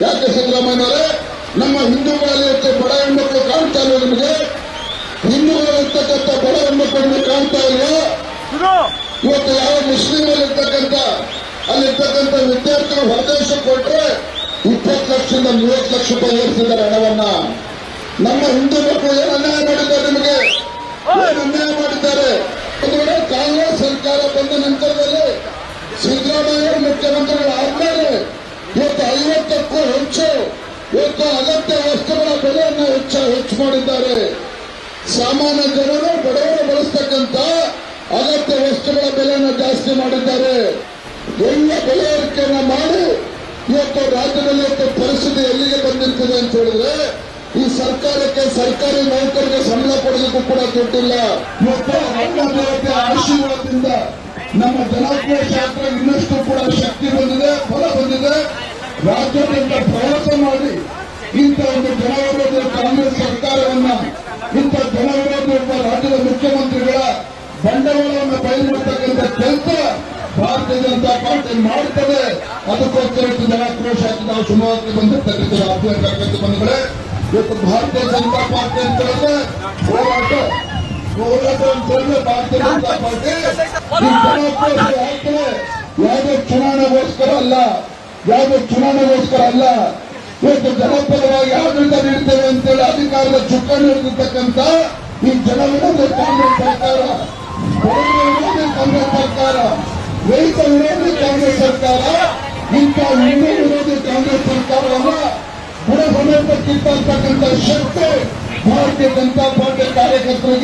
ಯಾಕೆ ಸಿದ್ದರಾಮಯ್ಯನವರೇ? ನಮ್ಮ ಹಿಂದೂಗಳಲ್ಲಿ ಇರ್ತ ಬಡ ಹೆಣ್ಮಕ್ಳು ಕಾಣ್ತಾ ಇಲ್ಲ ನಿಮಗೆ? ಹಿಂದೂಗಳಲ್ಲಿರ್ತಕ್ಕಂಥ ಬಡ ಹೆಣ್ಮಕ್ಳು ನಿಮಗೆ ಕಾಣ್ತಾ ಇಲ್ವಾ? ಇವತ್ತು ಯಾವ ಮುಸ್ಲಿಮಲ್ಲಿರ್ತಕ್ಕಂಥ ಅಲ್ಲಿರ್ತಕ್ಕಂಥ ವಿದ್ಯಾರ್ಥಿಗಳು ಹೊರದೇಶಕ್ಕೆ ಕೊಟ್ಟರೆ ಇಪ್ಪತ್ತು ಲಕ್ಷದಿಂದ ಮೂವತ್ತು ಲಕ್ಷ ರೂಪಾಯಿ ಏರಿಸಿದ್ದಾರೆ ಹಣವನ್ನ. ನಮ್ಮ ಹಿಂದೂ ಮಕ್ಕಳು ಏನು ಅನ್ಯಾಯ ಮಾಡಿದ್ದಾರೆ ನಿಮಗೆ? ಏನು ಅನ್ಯಾಯ ಮಾಡಿದ್ದಾರೆ? ಒಂದು ವೇಳೆ ಕಾಂಗ್ರೆಸ್ ಸರ್ಕಾರ ಬಂದ ನಂತರದಲ್ಲಿ ಸಿದ್ದರಾಮಯ್ಯ ಮುಖ್ಯಮಂತ್ರಿಗಳು ಐವತ್ತಕ್ಕೂ ಹೆಚ್ಚು ಇವತ್ತು ಅಗತ್ಯ ವಸ್ತುಗಳ ಬೆಲೆಯನ್ನು ಹೆಚ್ಚು ಹೆಚ್ಚು ಮಾಡಿದ್ದಾರೆ. ಸಾಮಾನ್ಯ ಜನರು, ಬಡವರು ಬಳಸ್ತಕ್ಕಂತ ಅಗತ್ಯ ವಸ್ತುಗಳ ಬೆಲೆಯನ್ನು ಜಾಸ್ತಿ ಮಾಡಿದ್ದಾರೆ. ಎಲ್ಲ ಬೆಲೆ ಏರಿಕೆಯನ್ನು ಮಾಡಿ ಇವತ್ತು ರಾಜ್ಯದಲ್ಲಿ ಪರಿಸ್ಥಿತಿ ಎಲ್ಲಿಗೆ ಬಂದಿರ್ತದೆ ಅಂತ ಹೇಳಿದ್ರೆ, ಈ ಸರ್ಕಾರಕ್ಕೆ ಸರ್ಕಾರಿ ನೌಕರಿಗೆ ಸಂಬಳ ಕೊಡೋದಕ್ಕೂ ಕೂಡ ದುಡ್ಡಿಲ್ಲ. ಇವತ್ತು ಆಶೀರ್ವಾದದಿಂದ ನಮ್ಮ ಜನಾಕ್ರೋಶ ಶಾಸ್ತ್ರ ಇನ್ನಷ್ಟು ಕೂಡ ಶಕ್ತಿ ಬಂದ ರಾಜ್ಯಾದ್ಯಂತ ಪ್ರವಾಸ ಮಾಡಿ ಇಂಥ ಒಂದು ಜನವಿರೋಧಿ ಕಾಂಗ್ರೆಸ್ ಸರ್ಕಾರವನ್ನ, ಇಂಥ ಜನವಿರೋಧಿ ಒಬ್ಬ ರಾಜ್ಯದ ಮುಖ್ಯಮಂತ್ರಿಗಳ ಬಂಡವಾಳವನ್ನು ಬಯಲು ಮಾಡತಕ್ಕಂಥ ಕೆಲಸ ಭಾರತೀಯ ಜನತಾ ಪಾರ್ಟಿ ಮಾಡುತ್ತದೆ ಅದಕ್ಕೋಸ್ಕರ ಜನ ಜನಾಕ್ರೋಶ ಆಗಿ ನಾವು ಶಿವಮೊಗ್ಗಕ್ಕೆ ಬಂದಿರ್ತಕ್ಕಂಥ ಆತ್ಮೀಯ ಕಾರ್ಯಕರ್ತ ಇವತ್ತು ಭಾರತೀಯ ಜನತಾ ಪಾರ್ಟಿ ಅಂತ ಹೇಳಿದ್ರೆ ಹೋರಾಟ ಹೋರಾಟ ಅಂತ ಹೇಳಿದ್ರೆ ಭಾರತೀಯ ಜನತಾ ಪಾರ್ಟಿ ಈ ಜನಾಕ್ರೋಶ ಯಾತ್ರೆ ಯಾವುದೇ ಚುನಾವಣೆಗೋಸ್ಕರ ಅಲ್ಲ ಯಾವುದೇ ಚುನಾವಣೆಗೋಸ್ಕರ ಅಲ್ಲ, ಇವತ್ತು ಜನಪರವಾಗಿ ಆಡಳಿತ ನೀಡ್ತೇವೆ ಅಂತೇಳಿ ಅಧಿಕಾರದ ಚುಕ್ಕಾಣಿ ಹಿಡಿದಿರ್ತಕ್ಕಂಥ ಈ ಜನವಿರೋಧಿ ಕಾಂಗ್ರೆಸ್ ಸರ್ಕಾರ. ವಿರೋಧಿ ಕಾಂಗ್ರೆಸ್ ಸರ್ಕಾರ. ರೈತ ವಿರೋಧಿ ಕಾಂಗ್ರೆಸ್ ಸರ್ಕಾರ. ಇಂಥ ಹಿಂದೂ ವಿರೋಧಿ ಕಾಂಗ್ರೆಸ್ ಸರ್ಕಾರವನ್ನು ಗುಣ ಸಮೇತ ಶಕ್ತಿ ಭಾರತೀಯ ಜನತಾ ಪಾರ್ಟಿ ಕಾರ್ಯಕರ್ತರಿಗಿದೆ